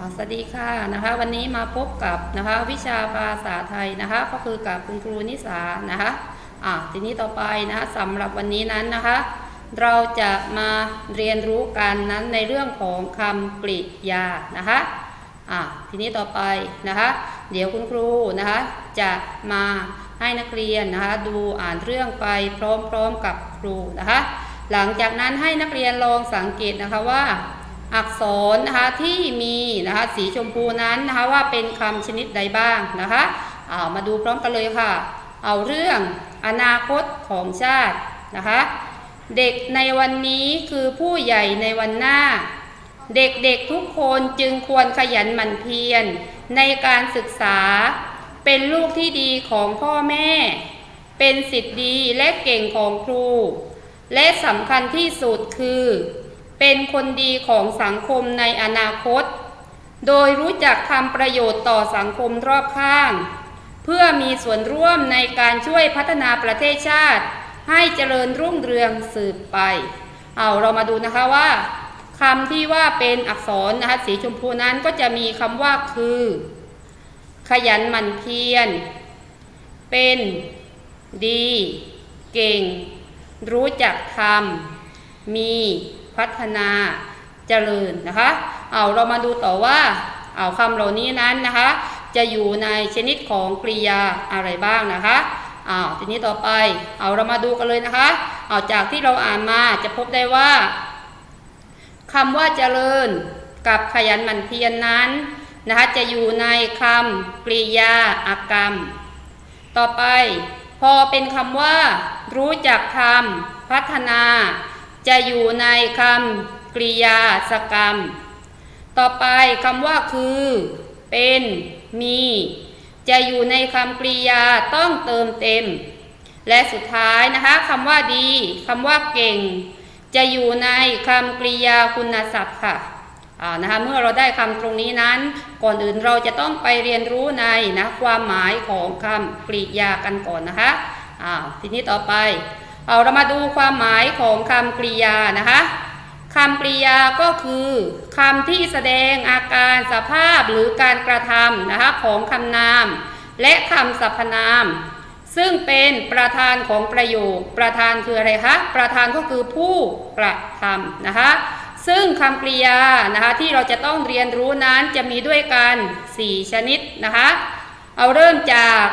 สวัสดีค่ะนะคะวันนี้มาพบกับนะคะวิชาภาษาไทยนะคะก็คือกับคุณครูนิสานะคะอ่าทีนี้ต่อไปนะคะสำหรับวันนี้นั้นนะคะ เราจะมาเรียนรู้กันนั้นในเรื่องของคำกริยานะคะอ่าทีนี้ต่อไปนะคะ เดี๋ยวคุณครูนะคะจะมาให้นักเรียนนะคะดูอ่านเรื่องไปพร้อมๆกับครูนะคะ หลังจากนั้นให้นักเรียนลองสังเกตนะคะว่า อักษรนะคะที่มีนะคะสีชมพูนั้นนะคะว่าเป็นคำชนิดใดบ้างนะคะเอามาดูพร้อมกันเลยค่ะ เอาเรื่องอนาคตของชาตินะคะ เด็กในวันนี้คือผู้ใหญ่ในวันหน้า เด็กๆทุกคนจึงควรขยันหมั่นเพียรในการศึกษา เป็นลูกที่ดีของพ่อแม่ เป็นสิทธิ์ดีและเก่งของครู และสำคัญที่สุดคือ เป็นคนดีของสังคมในอนาคต โดยรู้จักทำประโยชน์ต่อสังคมรอบข้าง เพื่อมีส่วนร่วมในการช่วยพัฒนาประเทศชาติ ให้เจริญรุ่งเรืองสืบไป เอาเรามาดูนะคะว่าคำที่ว่าเป็นอักษรนะคะสีชมพูนั้นก็จะมีคำว่าคือ ขยันหมั่นเพียร เป็น ดี เก่ง รู้จักทำมี พัฒนาเจริญนะคะเอาเรามาดูต่อว่าเอาคำเหล่านี้นั้นนะคะ จะอยู่ในชนิดของกริยาอะไรบ้างนะคะอ้าวทีนี้ต่อไปเอาเรามาดูกันเลยนะคะเอาจากที่เราอ่านมาจะพบได้ว่าคำว่าเจริญกับขยันหมั่นเพียรนนั้นนะคะจะอยู่ในคำกริยาอากรรม ต่อไปพอเป็นคำว่า รู้จักทำพัฒนา จะอยู่ในคำกริยาสกรรม ต่อไปคำว่าคือ เป็น มี จะอยู่ในคำกริยาต้องเติมเต็ม และสุดท้ายนะคะคำว่าดีคำว่าเก่ง จะอยู่ในคำกริยาคุณศัพท์ค่ะอ่านะคะเมื่อเราได้คำตรงนี้นั้น ก่อนอื่นเราจะต้องไปเรียนรู้ในนะความหมายของคำกริยากันก่อนนะคะอ่าทีนี้ต่อไป เอาเรามาดูความหมายของคำกริยานะคะคำกริยาก็คือคำที่แสดงอาการสภาพหรือการกระทำนะคะของคำนาม และคำสรรพนาม ซึ่งเป็นประธานของประโยค ประธานคืออะไรคะประธานก็คือผู้กระทำนะคะซึ่งคำกริยานะคะที่เราจะต้องเรียนรู้นั้นจะมีด้วยกัน 4 ชนิดนะคะเอาเริ่มจาก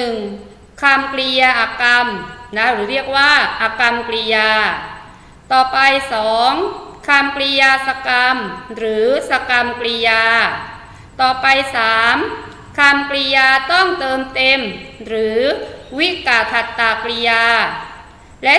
1. คำกริยาอากรรมนะหรือเรียกว่าอากรรมกริยา ต่อไป 2. คำกริยาสกรรม หรือสกรรมกริยา ต่อไป 3. คำกริยาต้องเติมเต็ม หรือวิกาทัตตากริยา และ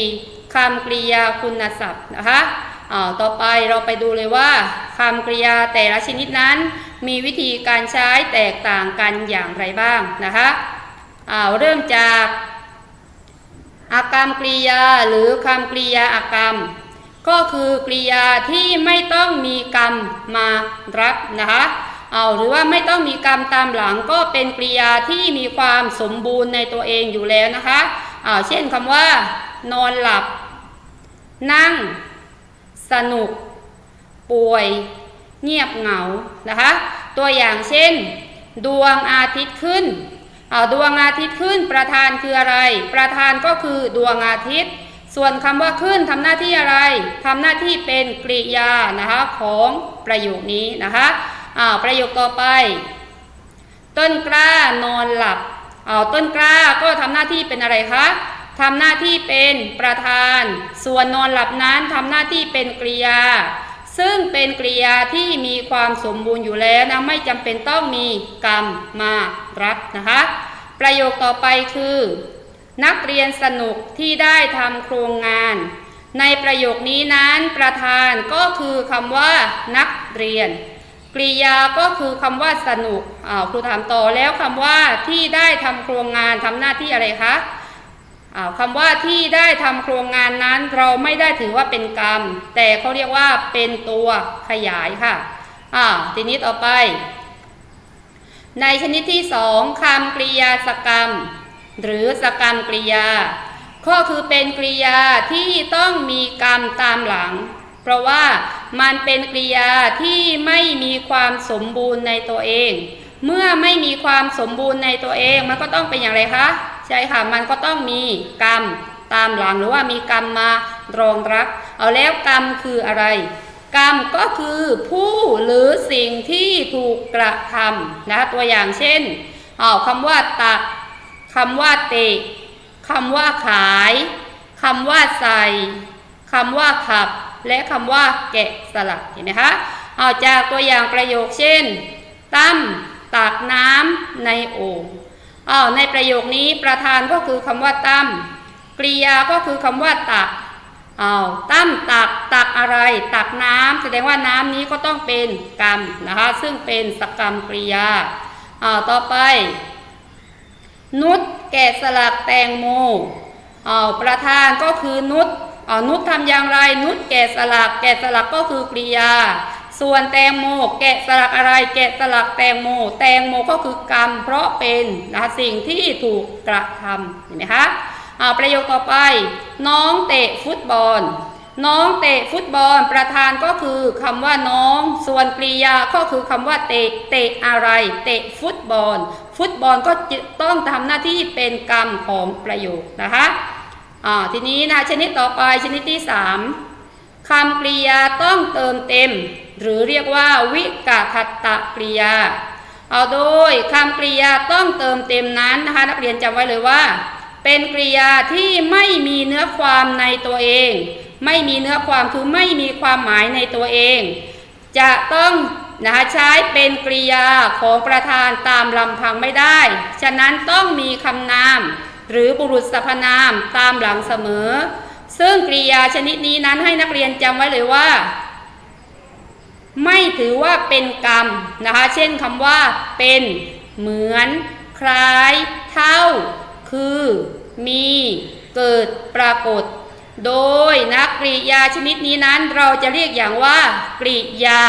4. คำกริยาคุณศัพท์นะคะอ่าต่อไปเราไปดูเลยว่าคำกริยาแต่ละชนิดนั้น มีวิธีการใช้แตกต่างกันอย่างไรบ้างนะคะ อ่าเริ่มจากอากรรมกริยาหรือคำกริยาอากรรม ก็คือกริยาที่ไม่ต้องมีกรรมมารับนะคะเอาหรือว่าไม่ต้องมีกรรมตามหลังก็เป็นกริยาที่มีความสมบูรณ์ในตัวเองอยู่แล้วนะคะเอาเช่นคำว่า นอนหลับ นั่ง สนุก ป่วย เงียบเหงานะคะ ตัวอย่างเช่น ดวงอาทิตย์ขึ้น เอาดวงอาทิตย์ขึ้นประธานคืออะไร ประธานก็คือดวงอาทิตย์ ส่วนคำว่าขึ้นทำหน้าที่อะไรทำหน้าที่เป็นกริยานะคะของประโยคนี้นะคะอ้าวประโยคต่อไป ต้นกล้านอนหลับอ้าต้นกล้าก็ทำหน้าที่เป็นอะไรคะทำหน้าที่เป็นประธาน ส่วนนอนหลับนั้นทำหน้าที่เป็นกริยา ซึ่งเป็นกริยาที่มีความสมบูรณ์อยู่แล้วนะไม่จำเป็นต้องมีกรรมมารับนะคะ ประโยคต่อไปคือ นักเรียนสนุกที่ได้ทำโครงงาน ในประโยคนี้นั้นประธานก็คือคำว่า นักเรียน กริยาก็คือคำว่าสนุกอ้าวครูถามต่อแล้วคำว่าที่ได้ทำโครงงานทำหน้าที่อะไรคะ คำว่าที่ได้ทำโครงงานนั้นเราไม่ได้ถือว่าเป็นกรรม แต่เขาเรียกว่าเป็นตัวขยายค่ะอ้าทีนี้ต่อไป ในชนิดที่สองคำกริยาสกรรม หรือสกรรมกริยา ก็คือเป็นกริยาที่ต้องมีกรรมตามหลัง เพราะว่ามันเป็นกริยาที่ไม่มีความสมบูรณ์ในตัวเอง เมื่อไม่มีความสมบูรณ์ในตัวเองมันก็ต้องเป็นอย่างไรคะ ช่ค่ะมันก็ต้องมีกรรมตามหลังหรือว่ามีกรรมมารองรับ เอาแล้วกรรมคืออะไร กรรมก็คือผู้หรือสิ่งที่ถูกกระทำนะตัวอย่างเช่นเอาคำว่าตักคำว่าเตะคำว่าขายคำว่าใส่คำว่าขับ และคำว่าแกะสลักเห็นไหมคะเอาจากตัวอย่างประโยคเช่นตั้มตักน้ำในโอ่ง อ้าวในประโยคนี้ประธานก็คือคำว่าตั้มกริยาก็คือคำว่าตักอ้าวตั้มตักตักอะไร ตักน้ำแสดงว่าน้ำนี้ก็ต้องเป็นกรรมนะคะซึ่งเป็นสกรรมกริยาอ้าวต่อไป นุชแกะสลักแตงโมอ้าวประธานก็คือนุชอ้าวนุชทำอย่างไร นุชแกะสลัก แกะสลักก็คือกริยา ส่วนแตงโมแกะสลักอะไรแกะสลักแตงโม แตงโมก็คือกรรม เพราะเป็นนะสิ่งที่ถูกกระทำเห็นไหมคะเอาประโยคต่อไป น้องเตะฟุตบอล น้องเตะฟุตบอลประธานก็คือคำว่าน้อง ส่วนกริยาก็คือคำว่าเตะเตะอะไร เตะฟุตบอล ฟุตบอลก็ต้องทำหน้าที่เป็นกรรมของประโยคนะคะอ่าทีนี้นะชนิดต่อไปชนิดที่สาม คำกริยาต้องเติมเต็ม หรือเรียกว่าวิกาคตะกริยา เอาโดยคำกริยาต้องเติมเต็มนั้นนะคะนักเรียนจำไว้เลยว่า เป็นกริยาที่ไม่มีเนื้อความในตัวเอง ไม่มีเนื้อความคือไม่มีความหมายในตัวเอง จะต้องนะคะใช้เป็นกริยาของประธานตามลำพังไม่ได้ ฉะนั้นต้องมีคำนาม หรือบุรุษสรรพนามตามหลังเสมอ ซึ่งกริยาชนิดนี้นั้นให้นักเรียนจำไว้เลยว่า ไม่ถือว่าเป็นกรรมนะคะ เช่นคำว่า เป็น เหมือน คล้าย เท่า คือ มี เกิด ปรากฏ โดยนะกริยาชนิดนี้นั้นเราจะเรียกอย่างว่า กริยา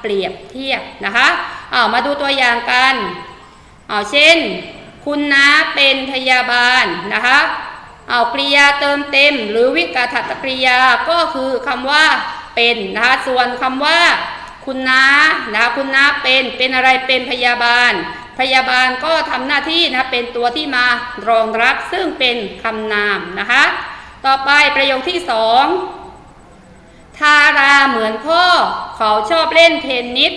เปรียบเทียบนะคะเอามาดูตัวอย่างกันเอาเช่น คุณน้าเป็นพยาบาลนะคะ เอากริยาเติมเต็ม หรือวิกาถัตกริยาก็คือคำว่าเป็นนะคะส่วนคำว่า คุณนานะคุณนาเป็นเป็นอะไรเป็นพยาบาล พยาบาลก็ทำหน้าที่นะเป็นตัวที่มารองรับซึ่งเป็นคำนามนะคะต่อไปประโยคที่สองทาราเหมือนพ่อ เขาชอบเล่นเทนนิส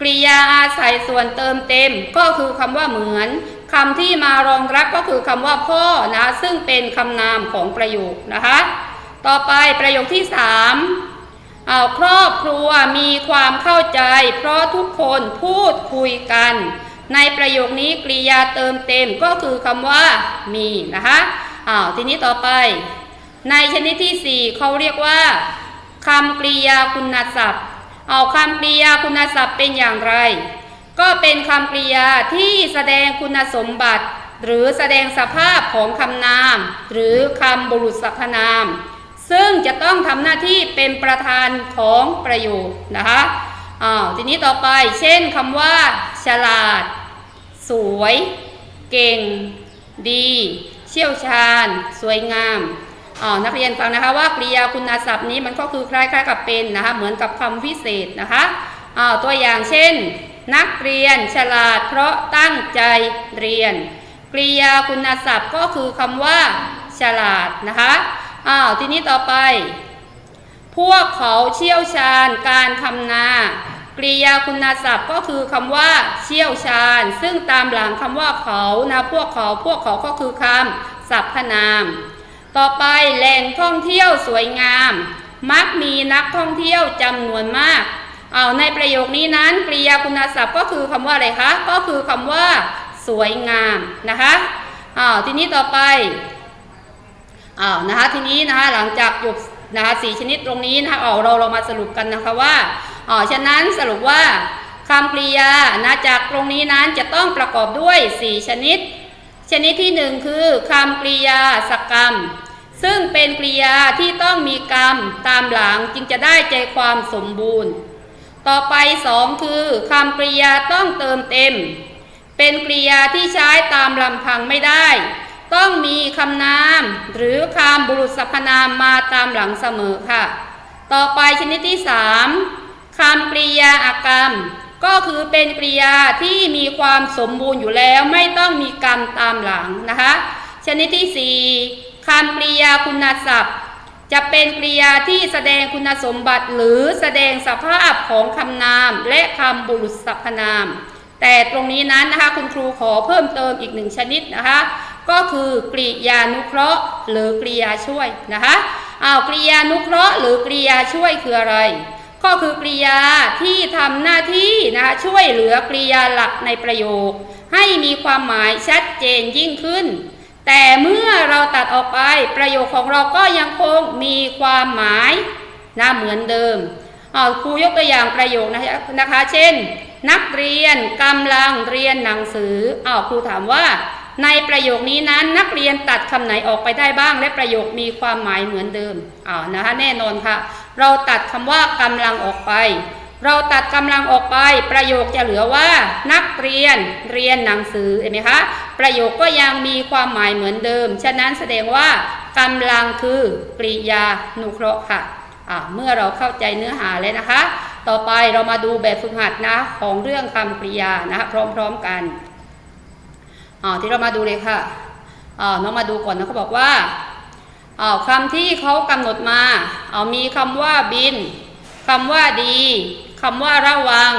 กริยาอาศัยส่วนเติมเต็ม ก็คือคำว่าเหมือน คำที่มารองรับก็คือคำว่าพ่อนะซึ่งเป็นคำนามของประโยคนะคะ ต่อไปประโยคที่สามเอาครอบครัวมีความเข้าใจ เพราะทุกคนพูดคุยกัน ในประโยคนี้กริยาเติมเต็มก็คือคำว่ามีนะคะอ้าวทีนี้ต่อไป ในชนิดที่ 4เขาเรียกว่าคำกริยาคุณศัพท์ เอาคำกริยาคุณศัพท์เป็นอย่างไร ก็เป็นคำกริยาที่แสดงคุณสมบัติ หรือแสดงสภาพของคำนาม หรือคำบุรุษสรรพนาม ซึ่งจะต้องทำหน้าที่เป็นประธานของประโยคนะคะอ้าวทีนี้ต่อไปเช่นคำว่า ฉลาด สวย เก่ง ดี เชี่ยวชาญ สวยงามอ๋อนักเรียนฟังนะคะว่ากริยาคุณศัพท์นี้มันก็คือคล้ายๆกับเป็นนะคะเหมือนกับคำพิเศษนะคะอ้าตัวอย่างเช่น นักเรียนฉลาดเพราะตั้งใจเรียน กริยาคุณศัพท์ก็คือคำว่า ฉลาดนะคะอ้าวทีนี้ต่อไป พวกเขาเชี่ยวชาญการทำนากริยาคุณศัพท์ก็คือคำว่า เชี่ยวชาญ ซึ่งตามหลังคำว่าเขานะพวกเขาพวกเขาก็คือคำสรรพนาม ต่อไปแหล่งท่องเที่ยวสวยงาม มักมีนักท่องเที่ยวจำนวนมาก เอาในประโยคนี้นั้นกริยาคุณศัพท์ก็คือคำว่าอะไรคะก็คือคำว่าสวยงามนะคะอ้าวทีนี้ต่อไปอ้าวนะคะทีนี้นะคะหลังจากจบนะคะสีชนิดตรงนี้นะคะเอาเราเรามาสรุปกันนะคะว่าอ๋อฉะนั้นสรุปว่าคำกริยานะจากตรงนี้นั้นจะต้องประกอบด้วย 4 ชนิด ชนิดที่หนึ่งคือคำกริยาสกรรม ซึ่งเป็นกริยาที่ต้องมีกรรมตามหลังจึงจะได้ใจความสมบูรณ์ ต่อไปสองคือคำกริยาต้องเติมเต็ม เป็นกริยาที่ใช้ตามลำพังไม่ได้ ต้องมีคำนาม หรือคำบุรุษสรรพนามมาตามหลังเสมอค่ะ ต่อไปชนิดที่สามคำกริยาอากรรม ก็คือเป็นกริยาที่มีความสมบูรณ์อยู่แล้วไม่ต้องมีกรรมตามหลังนะคะ ชนิดที่สี่คำกริยาคุณศัพท์ จะเป็นกริยาที่แสดงคุณสมบัติหรือแสดงสภาพของคำนามและคำบุรุษสรรพนาม แต่ตรงนี้นั้นนะคะคุณครูขอเพิ่มเติมอีกหนึ่งชนิดนะคะ ก็คือกริยานุเคราะห์ หรือกริยาช่วยนะคะอ้าวกริยานุเคราะห์ หรือกริยาช่วยคืออะไร ก็คือกริยาที่ทำหน้าที่นะคะช่วยเหลือกริยาหลักในประโยค ให้มีความหมายชัดเจนยิ่งขึ้น แต่เมื่อเราตัดออกไปประโยคของเราก็ยังคงมีความหมายนะเหมือนเดิมอ้าครูยกตัวอย่างประโยคนะคะนะคะ เช่น นักเรียนกำลังเรียนหนังสืออ้าวครูถามว่า ในประโยคนี้นั้นนักเรียนตัดคำไหนออกไปได้บ้าง และประโยคมีความหมายเหมือนเดิมอ้าวนะคะแน่นอนค่ะ เราตัดคำว่ากำลังออกไป เราตัดกำลังออกไปประโยคจะเหลือว่านักเรียนเรียนหนังสือเห็นไหมคะประโยคก็ยังมีความหมายเหมือนเดิม ฉะนั้นแสดงว่ากำลังคือกริยานุเคราะห์ค่ะเมื่อเราเข้าใจเนื้อหาแล้วนะคะ ต่อไปเรามาดูแบบฝึกหัดนะของเรื่องคำกริยานะคะพร้อมๆกันที่เรามาดูเลยค่ะอ่าน้องมาดูก่อนนะเขาบอกว่าคำที่เขากำหนดมาเอามีคำว่าบินคำว่าดีำว่าระวัง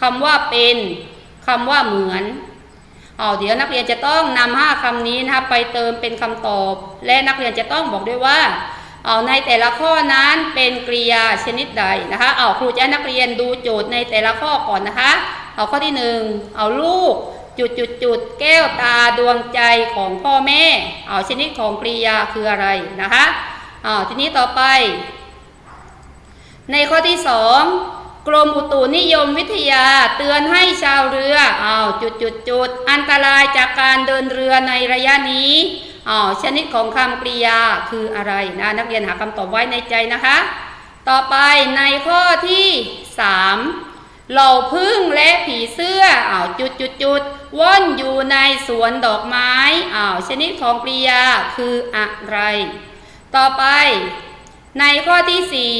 คำว่าเป็นคำว่าเหมือนเอาเดี๋ยวนักเรียนจะต้องนำห้าคำนี้นะคะไปเติมเป็นคำตอบ และนักเรียนจะต้องบอกด้วยว่าเอาในแต่ละข้อนั้นเป็นกริยาชนิดใดนะคะเอาครูจะให้นักเรียนดูโจทย์ในแต่ละข้อก่อนนะคะ เอาข้อที่หนึ่งเอาลูกจุดจุดจุดแก้วตาดวงใจของพ่อแม่ เอาชนิดของกริยาคืออะไรนะคะเอาทีนี้ต่อไป ในข้อที่สอง กรมอุตุนิยมวิทยาเตือนให้ชาวเรืออ้าวจุดจุดจุดอันตรายจากการเดินเรือในระยะนี้อ้าวชนิดของคำกริยาคืออะไรนะนักเรียนหาคำตอบไว้ในใจนะคะ ต่อไปในข้อที่สามเหล่าพึ่งและผีเสื้ออ้าวจุดจุดจุดว่อนอยู่ในสวนดอกไม้อ้าวชนิดของกริยาคืออะไร ต่อไปในข้อที่สี่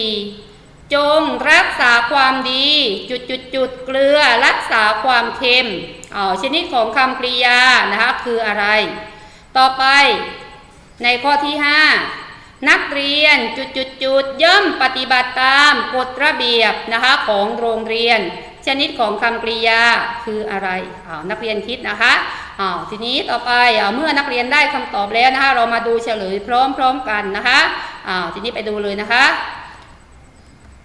จงรักษาความดี จุดจุดจุดเกลือรักษาความเค็มอ๋อชนิดของคำกริยานะคะคืออะไร ต่อไปในข้อที่ 5 นักเรียนจุดจุดจุดย่อมปฏิบัติตามกฎระเบียบนะคะของโรงเรียน ชนิดของคำกริยาคืออะไรอ้าวนักเรียนคิดนะคะอ้าวทีนี้ต่อไปอ้าวเมื่อนักเรียนได้คำตอบแล้วนะคะเรามาดูเฉลยพร้อมๆกันนะคะอ้าวทีนี้ไปดูเลยนะคะ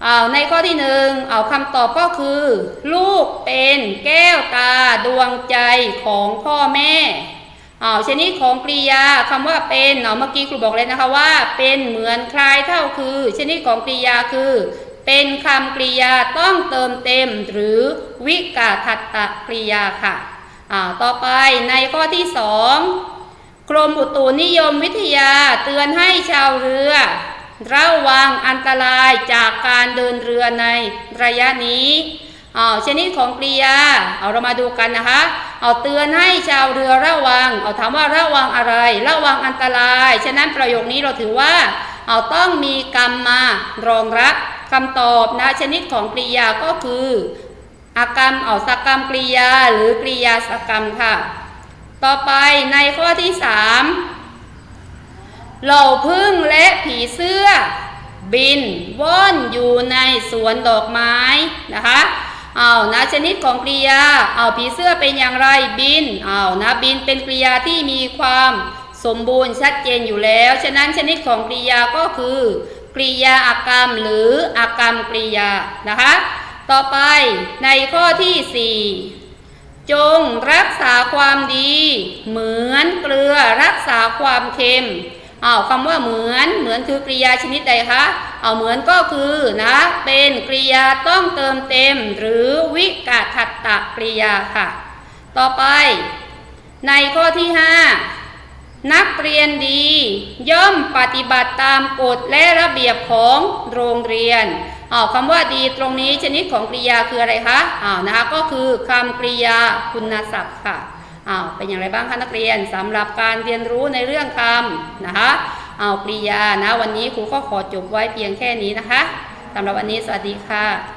เอาในข้อที่หนึ่งเอาคำตอบก็คือ ลูกเป็นแก้วตาดวงใจของพ่อแม่เอาชนิดของกริยาคำว่าเป็นเอาเมื่อกี้ครูบอกเลยนะคะว่า เป็นเหมือนคลายเท่าคือ ชนิดของกริยาคือ เป็นคำกริยาต้องเติมเต็ม หรือวิกาทัตตกริยาค่ะอ่าต่อไปในข้อที่สองกรมอุตุนิยมวิทยาเตือนให้ชาวเรือ ระวังอันตรายจากการเดินเรือในระยะนี้เอาชนิดของกริยาเอาเรามาดูกันนะคะเอาเตือนให้ชาวเรือระวังเอาถามว่าระวังอะไร ระวังอันตราย ฉะนั้นประโยคนี้เราถือว่าเอาต้องมีกรรมมารองรับคำตอบนะชนิดของกริยาก็คืออากรรมเอาสกรรมกริยาหรือกริยาสกรรมค่ะ ต่อไปในข้อที่สาม เหล่าพึ่งและผีเสื้อ บินว่อนอยู่ในสวนดอกไม้นะคะเอานะชนิดของกริยาเอาผีเสื้อเป็นอย่างไรบินเอานะบินเป็นกริยาที่มีความสมบูรณ์ชัดเจนอยู่แล้ว ฉะนั้นชนิดของกริยาก็คือกริยาอากรรมหรืออากรรมกริยานะคะต่อไปในข้อที่สี่จงรักษาความดี เหมือนเกลือรักษาความเค็ม อ้าวคำว่าเหมือน เหมือนคือกริยาชนิดใดคะเอาเหมือนก็คือนะเป็นกริยาต้องเติมเต็ม หรือวิกาทัตตกริยาค่ะ ต่อไป ในข้อที่ 5 นักเรียนดี ย่อมปฏิบัติตามกฎและระเบียบของโรงเรียนอ้าวคำว่าดีตรงนี้ชนิดของกริยาคืออะไรคะอ้าวนะคะก็คือคำกริยาคุณศัพท์ค่ะ อ้าวเป็นอย่างไรบ้างคะนักเรียนสำหรับการเรียนรู้ในเรื่องคำนะคะอ้าวกริยานะวันนี้ครูก็ขอจบไว้เพียงแค่นี้นะคะสำหรับวันนี้สวัสดีค่ะ